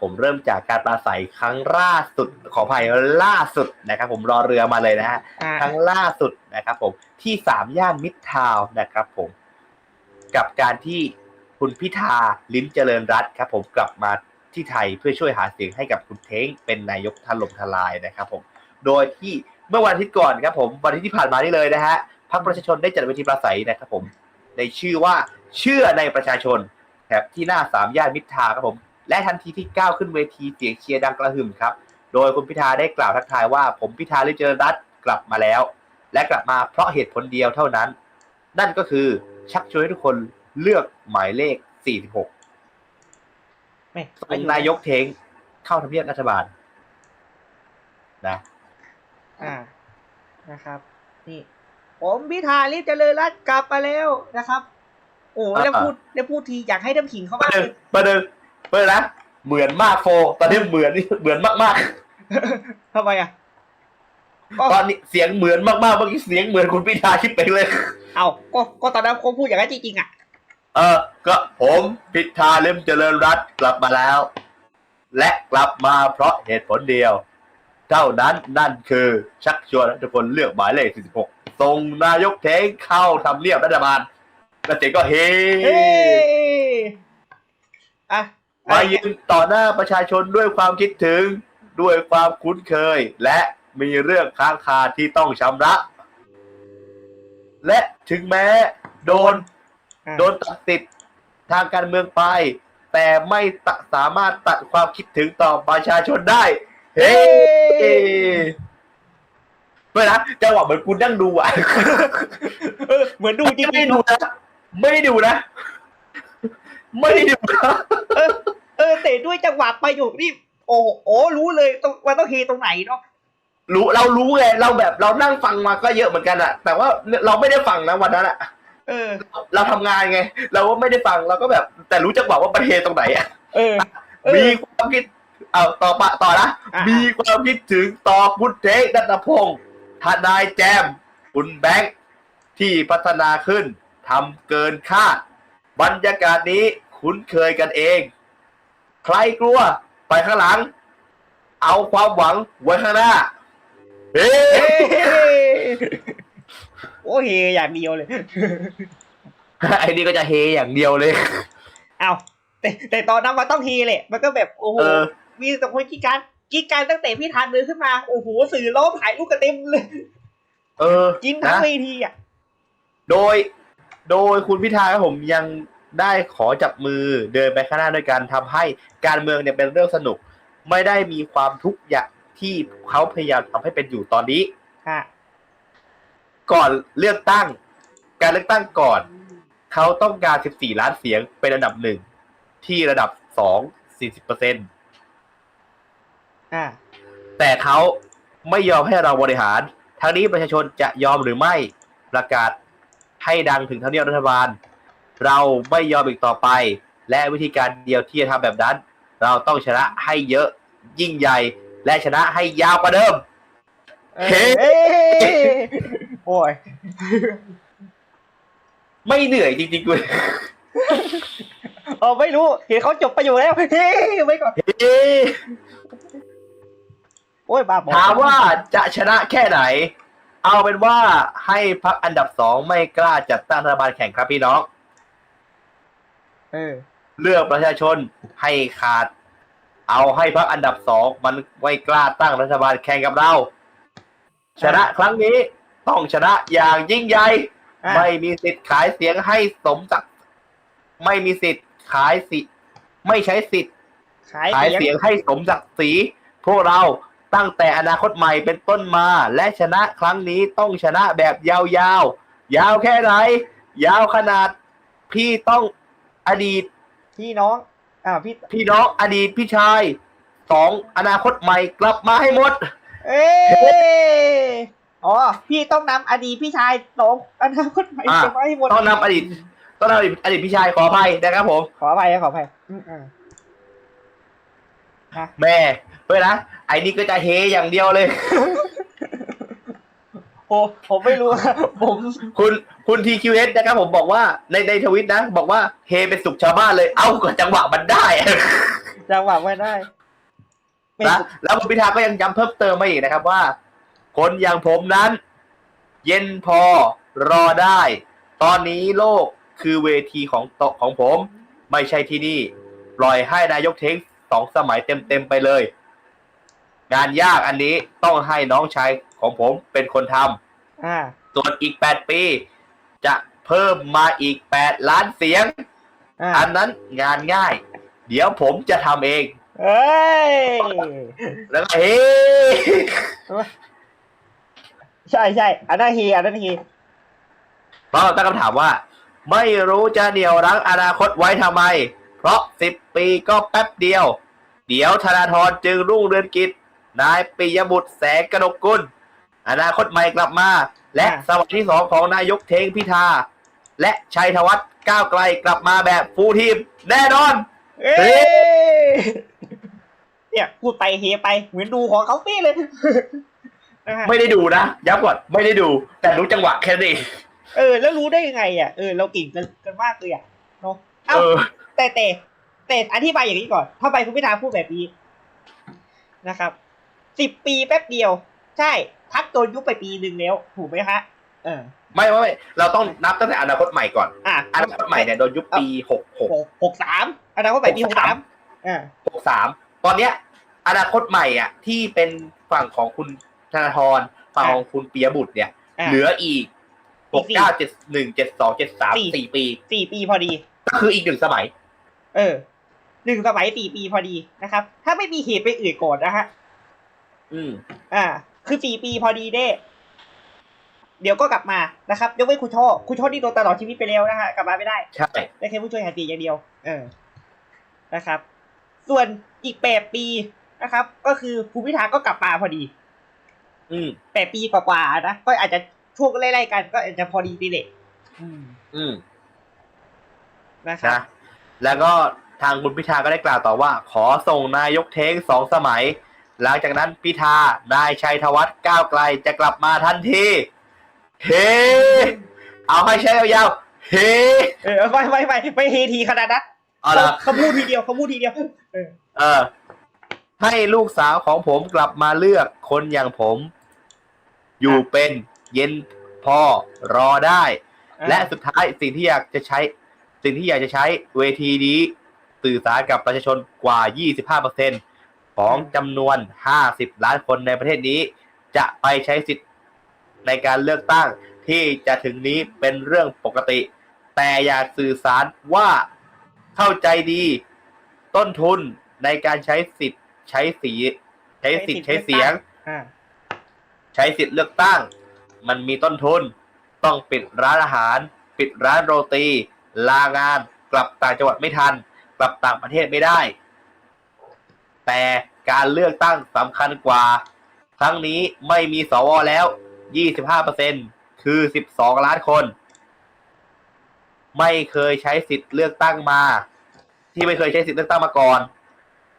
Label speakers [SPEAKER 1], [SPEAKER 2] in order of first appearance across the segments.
[SPEAKER 1] ผมเริ่มจากการปราศัยครั้งล่าสุดขออภัยล่าสุดนะครับ ผมรอเรือมาเลยนะฮะ
[SPEAKER 2] อ่า
[SPEAKER 1] ครั้งล่าสุดนะครับ ผมที่สามย่านมิตรทาวน์นะครับ ผมกับการที่คุณพิธาลิ้มเจริญรัตน์ครับ ผมกลับมาที่ไทยเพื่อช่วยหาเสียงให้กับคุณเท้งเป็นนายกถล่มทลายนะครับ ผม โดยที่เมื่อวันอาทิตย์ก่อนครับ ผมวันอาทิตย์ที่ผ่านมานี่เลยนะฮะพรรคประชาชนได้จัดเวทีปราศัยนะครับ ผมในชื่อว่าเชื่อในประชาชนแถบที่หน้าสามย่านมิตรทาวน์ครับผม และทันทีที่ก้าวขึ้นเวทีเสียงเชียร์ดังกระหึ่มครับ โดยคุณพิธาได้กล่าวทักทายว่า ผมพิธาลิมเจริญรัตน์กลับมาแล้ว และกลับมาเพราะเหตุผลเดียวเท่านั้น นั่นก็คือชักชวนให้ทุกคนเลือกหมายเลข 46
[SPEAKER 2] แม่
[SPEAKER 1] ส่งนายกเทงเข้าทำเนียบรัฐบาล นะ
[SPEAKER 2] อ่านะครับ นี่ ผมพิธาลิมเจริญรัตน์กลับมาแล้วนะครับ โอ้แล้วพูดแล้วพูดทีอยากให้น้ำขิงเขา
[SPEAKER 1] ประ
[SPEAKER 2] บ้าง
[SPEAKER 1] เดิมประเดิม เปิดนะเหมือนมากโฟตอนนี้เหมือนเหมือนมาก
[SPEAKER 2] ทำไมอะก็
[SPEAKER 1] ๆ ตอนนี้เสียงเหมือนมากๆเมื่อกี้เสียงเหมือนคุณพิธาชิบไปเลย
[SPEAKER 2] เอาก็ก็ตอนนั้นเขาพูดอย่างนั้นจริงๆอะ
[SPEAKER 1] เออ ก็ผมพิธาลิมเจริญรัตน์กลับมาแล้ว และกลับมาเพราะเหตุผลเดียว เท่านั้นนั่นคือชักชวนให้ทุกคนเลือกหมายเลข 46 ส่งนายกเทงเข้าทำเนียบรัฐบาลแล้วเสียงก็เฮ
[SPEAKER 2] เฮ้อะ
[SPEAKER 1] มายืนต่อหน้าประชาชนด้วยความคิดถึงด้วยความคุ้นเคย และมีเรื่องค้างคาที่ต้องชำระ และถึงแม้โดน
[SPEAKER 2] อะ
[SPEAKER 1] โดนตัดสิทธิ์ทางการเมืองไป แต่ไม่ตะสามารถตัดความคิดถึงต่อประชาชนได้ เฮ้ไม่นะจังหวะเหมือนกูนั่งดูอะ
[SPEAKER 2] เออเหมือนดูจริง
[SPEAKER 1] ไม่ได้ดูนะไม่ได้ดูนะ ไม่ได้ดูนะ
[SPEAKER 2] ๆเออเออแต่ด้วยจังหวะประโยคนี่โอ้โอ้รู้เลยตรงว่าต้องเฮตรงไหนเนาะ
[SPEAKER 1] รู้เรารู้ไงเราแบบเรานั่งฟังมาก็เยอะเหมือนกันอะแต่ว่าเราไม่ได้ฟังนะวันนั้นอะ
[SPEAKER 2] เออ
[SPEAKER 1] เราทำงานไง เราก็ไม่ได้ฟังเราก็แบบ แต่รู้จังหวะว่าประเทศตรงไหนอะ
[SPEAKER 2] เออ เออ
[SPEAKER 1] มีความคิดเอาต่อปะต่อนะ
[SPEAKER 2] อะ
[SPEAKER 1] มีความคิดถึงต่อคุณเทคนัตพงศ์ทนายแจมคุณแบงค์ที่พัฒนาขึ้นทำเกินคาดบรรยากาศนี้ คุ้นเคยกันเอง ใครกลัว ไปข้างหลัง เอาความหวังไว้ข้างหน้าเฮ้
[SPEAKER 2] เฮ้โอ้เฮอย่างเดียวเลย
[SPEAKER 1] ไอ้นี่ก็จะเฮอย่างเดียวเลย
[SPEAKER 2] เอาแต่แต่ตอนนั้นมันต้องเฮแหละมันก็แบบโอ้โห มีแต่คนกีดการกีดการตั้งแต่พี่ทานเดินขึ้นมา โอ้โห สื่อล้อมถ่ายรูปกันเต็มเลย
[SPEAKER 1] เออ
[SPEAKER 2] กินทั้งเวทีอะ
[SPEAKER 1] โดย โดยคุณพิธาครับผมยัง ได้ขอจับมือเดินไปข้างหน้าด้วยกันทำให้การเมืองเนี่ยเป็นเรื่องสนุก ไม่ได้มีความทุกข์อย่างที่เขาพยายามทำให้เป็นอยู่ตอนนี้
[SPEAKER 2] อะ
[SPEAKER 1] ก่อนเลือกตั้ง การเลือกตั้งก่อน เขาต้องการ 14 ล้านเสียงเป็นอันดับหนึ่งที่ระดับ 2 40เปอร์เซ็นต์
[SPEAKER 2] อะ
[SPEAKER 1] แต่เขาไม่ยอมให้เราบริหารทางนี้ประชาชนจะยอมหรือไม่ประกาศให้ดังถึงทำเนียบรัฐบาล เราไม่ยอมอีกต่อไป และวิธีการเดียวที่จะทำแบบนั้น เราต้องชนะให้เยอะยิ่งใหญ่ และชนะให้ยาวกว่าเดิม
[SPEAKER 2] เอ้ย
[SPEAKER 1] เฮ้
[SPEAKER 2] เอ้ยโอ้ย
[SPEAKER 1] ไม่เหนื่อยจริงๆเลย
[SPEAKER 2] เออไม่รู้เห็นเขาจบประโยชน์แล้วเฮ้ยไว้ก่อน
[SPEAKER 1] เอ๊ะ
[SPEAKER 2] โอ้ยบ้าบอ
[SPEAKER 1] ถามว่าจะชนะแค่ไหน เอาเป็นว่าให้พักอันดับสองไม่กล้าจัดตั้งรัฐบาลแข่งครับพี่น้อง
[SPEAKER 2] เออ
[SPEAKER 1] เลือกประชาชนให้ขาด เอาให้พักอันดับสองมันไม่กล้าตั้งรัฐบาลแข่งกับเรา ชนะครั้งนี้ต้องชนะอย่างยิ่งใหญ่
[SPEAKER 2] อะ
[SPEAKER 1] ไม่มีสิทธิ์ขายเสียงให้สมศักดิ์ไม่มีสิทธิ์ขายสิไม่ใช้สิทธิ์
[SPEAKER 2] ขาย
[SPEAKER 1] ขาย
[SPEAKER 2] เสียง
[SPEAKER 1] เสียงให้สมศักดิ์ศรีพวกเราตั้งแต่อนาคตใหม่เป็นต้นมา และชนะครั้งนี้ต้องชนะแบบยาวๆ ยาวแค่ไหน ยาวขนาด พี่ต้อง อดีต
[SPEAKER 2] พี่น้อง อ่าพี่
[SPEAKER 1] พี่น้องอดีตพี่ชายสองอนาคตใหม่กลับมาให้หมด
[SPEAKER 2] เอ้ยอ๋อ พี่ต้องนำอดีตพี่ชายสองอนาคตใหม่
[SPEAKER 1] อะ
[SPEAKER 2] จะมาให้หมด
[SPEAKER 1] ต้องนำอดีตต้องนำอดีตอดีตพี่ชายขออภัยนะครับผม
[SPEAKER 2] ขออภัยนะขออภัยอืมอ่า
[SPEAKER 1] แม่เพื่อนนะไอ้นี่ก็จะเฮอย่างเดียวเลย
[SPEAKER 2] โอ้ผมไม่รู้ผม
[SPEAKER 1] คุณคุณทีคิวเอสนะครับผมบอกว่าในในทวิตนะ บอกว่าเฮเป็นสุขชาวบ้านเลย เอ้าก็จังหวะมันได้
[SPEAKER 2] เจังหวะไม่ได้เป็น
[SPEAKER 1] นะแล้วคุณพิธาก็ยังย้ำเพิ่มเติมมาอีกนะครับว่า คนอย่างผมนั้น เย็นพอรอได้ ตอนนี้โลกคือเวทีของโตะของผม ไม่ใช่ที่นี่ ปล่อยให้นายกเทงสองสมัยเต็มๆไปเลย งานยากอันนี้ต้องให้น้องชาย ของผมเป็นคนทำ
[SPEAKER 2] อ่า
[SPEAKER 1] ส่วนอีก 8 ปี จะเพิ่มมาอีก 8 ล้านเสียง
[SPEAKER 2] อ่า
[SPEAKER 1] อันนั้นงานง่าย เดี๋ยวผมจะทำเอง
[SPEAKER 2] เอ้ย
[SPEAKER 1] แล้วก็เฮ้
[SPEAKER 2] ใช่ใช่อันนั้นฮีอันนั้นฮี
[SPEAKER 1] เพราะตั้งคำถามว่า ไม่รู้จะเหนี่ยวรั้งอนาคตไว้ทำไม เพราะ 10 ปีก็แป๊บเดียว เดี๋ยวธนาธรจึงรุ่งเรืองกิจ นายปิยบุตรแสงกนกกุล อนาคตใหม่กลับมา และสมัยที่สองของนายกเทงพิธา และชัยธวัฒน์ก้าวไกลกลับมาแบบฟูลทีมแน่นอน
[SPEAKER 2] เอ้ยเนี่ยพูดไปเฮไปเหมือนดูของเขาปี้เลยนะฮะ
[SPEAKER 1] ไม่ได้ดูนะย้ำก่อนไม่ได้ดู แต่รู้จังหวะแค่นี้
[SPEAKER 2] เออ แล้วรู้ได้ยังไงอะเออเราเก่งกันกันมากเลยอะเนาะเอ้า
[SPEAKER 1] เออ
[SPEAKER 2] แต่แต่แต่อธิบายอย่างนี้ก่อนทำไมคุณพิธาพูดแบบนี้นะครับสิบปีแป๊บเดียว ใช่ พักโดนยุบไปปีหนึ่งแล้ว ถูกไหมฮะเออ
[SPEAKER 1] ไม่ไม่ไม่เราต้องนับตั้งแต่อนาคตใหม่ก่อน
[SPEAKER 2] อะ
[SPEAKER 1] อนาคตใหม่เนี่ยโดนยุบปีหกหก
[SPEAKER 2] หกหกสามอนาคตใหม่ปีหกสามอ่า
[SPEAKER 1] หกสามตอนเนี้ย อนาคตใหม่อะ ที่เป็นฝั่งของคุณธนาธรฝั่งของคุณปียบุตรเนี่ย
[SPEAKER 2] อ่า
[SPEAKER 1] เหลืออีกหกเก้าเจ็ดหนึ่งเจ็ดสองเจ็ดสาม
[SPEAKER 2] สี่
[SPEAKER 1] สี่ปี
[SPEAKER 2] สี่ปีพอดี
[SPEAKER 1] ก็คืออีกหนึ่งสมัย
[SPEAKER 2] เออหนึ่งสมัยสี่ปีพอดีนะครับ ถ้าไม่มีเหตุไปอื่นก่อนนะฮะ
[SPEAKER 1] อืม
[SPEAKER 2] อ่า คือสี่ปีพอดีเด้เดี๋ยวก็กลับมานะครับยกเว้นคุณช่อคุณช่อที่โดนตลอดชีวิตไปแล้วนะฮะกลับมาไม่ได้
[SPEAKER 1] ใช่
[SPEAKER 2] ได้แค่ผู้ช่วยหาเสียงอย่างเดียว เออนะครับ ส่วนอีกแปดปีนะครับ ก็คือภูมิธาก็กลับมาพอดี
[SPEAKER 1] อืม
[SPEAKER 2] แปดปีกว่าๆนะก็อาจจะช่วงไล่ๆกัน ก็อาจจะพอดีดีเลยอืม
[SPEAKER 1] อืม
[SPEAKER 2] นะครับ
[SPEAKER 1] นะแล้วก็ทางคุณพิธาก็ได้กล่าวต่อว่า ขอส่งนายกเทงสองสมัย หลังจากนั้นพิธานายชัยธวัฒน์ก้าวไกลจะกลับมาทันที เฮ้เอาให้ใช้ยาวๆเฮ้
[SPEAKER 2] เออไม่ไม่ไม่ไม่เฮทีขนาดนั้น
[SPEAKER 1] เอาละ
[SPEAKER 2] เขาพูดทีเดียวเขาพูดทีเดียวเออ
[SPEAKER 1] เออ ให้ลูกสาวของผมกลับมาเลือกคนอย่างผม อยู่เป็นเย็นพอรอได้ และสุดท้ายสิ่งที่อยากจะใช้ สิ่งที่อยากจะใช้เวทีนี้ สื่อสารกับประชาชนกว่า 25% ของจำนวน 50 ล้านคนในประเทศนี้ จะไปใช้สิทธิ์ในการเลือกตั้งที่จะถึงนี้เป็นเรื่องปกติ แต่อยากสื่อสารว่าเข้าใจดี ต้นทุนในการใช้สิทธิ์ใช้สี ใช้สิทธิ์ใช้เสียง
[SPEAKER 2] อ่า
[SPEAKER 1] ใช้สิทธิ์เลือกตั้ง มันมีต้นทุน ต้องปิดร้านอาหาร ปิดร้านโรตี ลางาน กลับต่างจังหวัดไม่ทัน กลับต่างประเทศไม่ได้ แต่การเลือกตั้งสำคัญกว่า ครั้งนี้ไม่มีสวแล้ว 25%คือ 12 ล้านคน ไม่เคยใช้สิทธิ์เลือกตั้งมา ที่ไม่เคยใช้สิทธิ์เลือกตั้งมาก่อน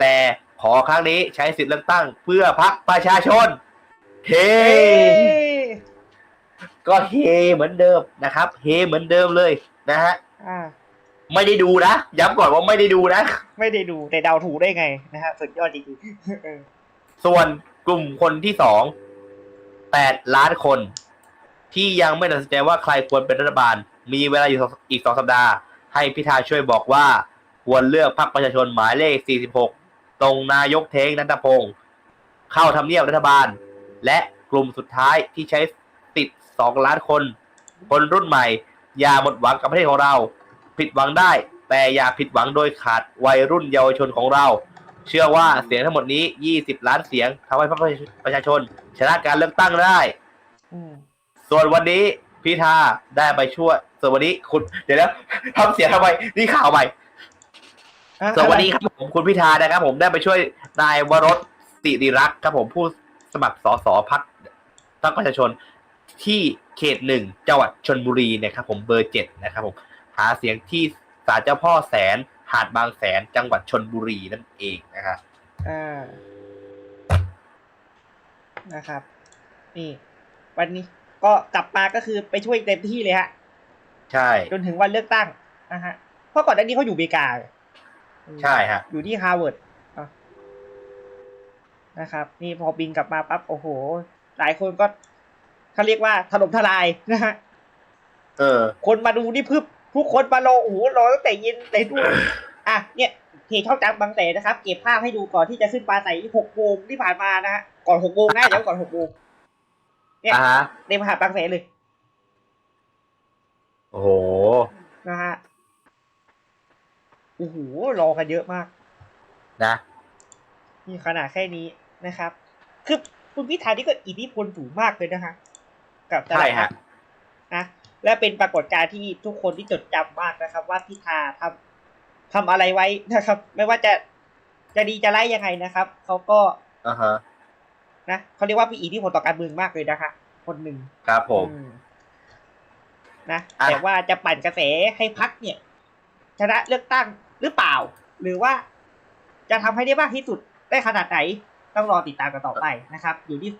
[SPEAKER 1] แต่ขอครั้งนี้ใช้สิทธิ์เลือกตั้งเพื่อพรรคประชาชนเฮก็เฮเหมือนเดิมนะครับ เฮเหมือนเดิมเลยนะฮะ ไม่ได้ดูนะย้ำก่อนว่าไม่ได้ดูนะ
[SPEAKER 2] ไม่ได้ดูแต่เดาถูกได้ไงนะฮะสุดยอดจริงๆเออ
[SPEAKER 1] ส่วนกลุ่มคนที่สองแปดล้านคน ที่ยังไม่ตัดสินใจว่าใครควรเป็นรัฐบาล มีเวลาอยู่อีกสองสัปดาห์ ให้พิธาช่วยบอกว่า ควรเลือกพรรคประชาชนหมายเลข 46 ตรงนายกเทงนันทพงศ์เข้าทำเนียบรัฐบาล และกลุ่มสุดท้ายที่ใช้ติดสองล้านคน คนรุ่นใหม่ อย่าหมดหวังกับประเทศของเรา ผิดหวังได้ แต่อย่าผิดหวังโดยขาดวัยรุ่นเยาวชนของเรา เชื่อว่าเสียงทั้งหมดนี้ 20 ล้านเสียงทำให้พรรคประชาชน ชนะการเลือกตั้งได้
[SPEAKER 2] อืม
[SPEAKER 1] ส่วนวันนี้พิธาได้ไปช่วยส่วนวันนี้คุณเดี๋ยวนะทำเสียงทำไมนี่ข่าวใหม่
[SPEAKER 2] อะ
[SPEAKER 1] ส่วนวันนี้ครับผมคุณพิธานะครับ ผมได้ไปช่วยนายวรสสิริรักษ์ครับผมผู้สมัครสสพักพรรคประชาชนที่เขตหนึ่งจังหวัดชนบุรีนะครับผมเบอร์เจ็ดนะครับผม หาเสียงที่ศาลเจ้าพ่อแสนหาดบางแสนจังหวัดชนบุรีนั่นเองนะครับ
[SPEAKER 2] อ่านะครับ นี่ วันนี้ก็กลับมาก็คือไปช่วยเต็มที่เลยฮะ
[SPEAKER 1] ใช่
[SPEAKER 2] จนถึงวันเลือกตั้งนะฮะเพราะก่อนหน้านี้เขาอยู่อเมริกา
[SPEAKER 1] ใช่ฮะ
[SPEAKER 2] อยู่ที่ฮาร์วาร์ดนะครับ นี่พอบินกลับมาปั๊บโอ้โห หลายคนก็เขาเรียกว่าถล่มทลายนะฮะ
[SPEAKER 1] เออ
[SPEAKER 2] คนมาดูนี่พึบ ทุกคนมารอโอ้โหรอตั้งแต่เย็นแต่ดูอะเนี่ยเพจช่องจักรบางแสนนะครับ เก็บภาพให้ดูก่อนที่จะขึ้นปลาใสหกโมงที่ผ่านมานะฮะก่อนหกโมงนะเดี๋ยวก่อนหกโมงเนี่ย
[SPEAKER 1] อ่าฮะ
[SPEAKER 2] ในมหาดบางแสนเลย
[SPEAKER 1] โอ้โห
[SPEAKER 2] นะฮะโอ้โหรอกันเยอะมาก
[SPEAKER 1] นะ
[SPEAKER 2] นี่ขนาดแค่นี้นะครับ คือคุณพิธานี่ก็อิทธิพลสูงมากเลยนะฮะกับตลา
[SPEAKER 1] ใช่
[SPEAKER 2] ด
[SPEAKER 1] ฮะ
[SPEAKER 2] นะ และเป็นปรากฏการณ์ที่ทุกคนที่จดจำมากนะครับ ว่าพิธาทำทำอะไรไว้นะครับ ไม่ว่าจะจะดีจะไล่ยังไงนะครับเขาก็
[SPEAKER 1] อ่าฮะ
[SPEAKER 2] นะเขาเรียกว่ามีอิทธิพลต่อการเมืองมากเลยนะคะ คนหนึ่ง
[SPEAKER 1] ครับผม
[SPEAKER 2] อืมนะ
[SPEAKER 1] อะ
[SPEAKER 2] แต่ว่าจะปั่นกระแสให้พักเนี่ย ชนะเลือกตั้งหรือเปล่า หรือว่าจะทำให้ได้มากที่สุดได้ขนาดไหน ต้องรอติดตามกันต่อไปนะครับ อยู่ที่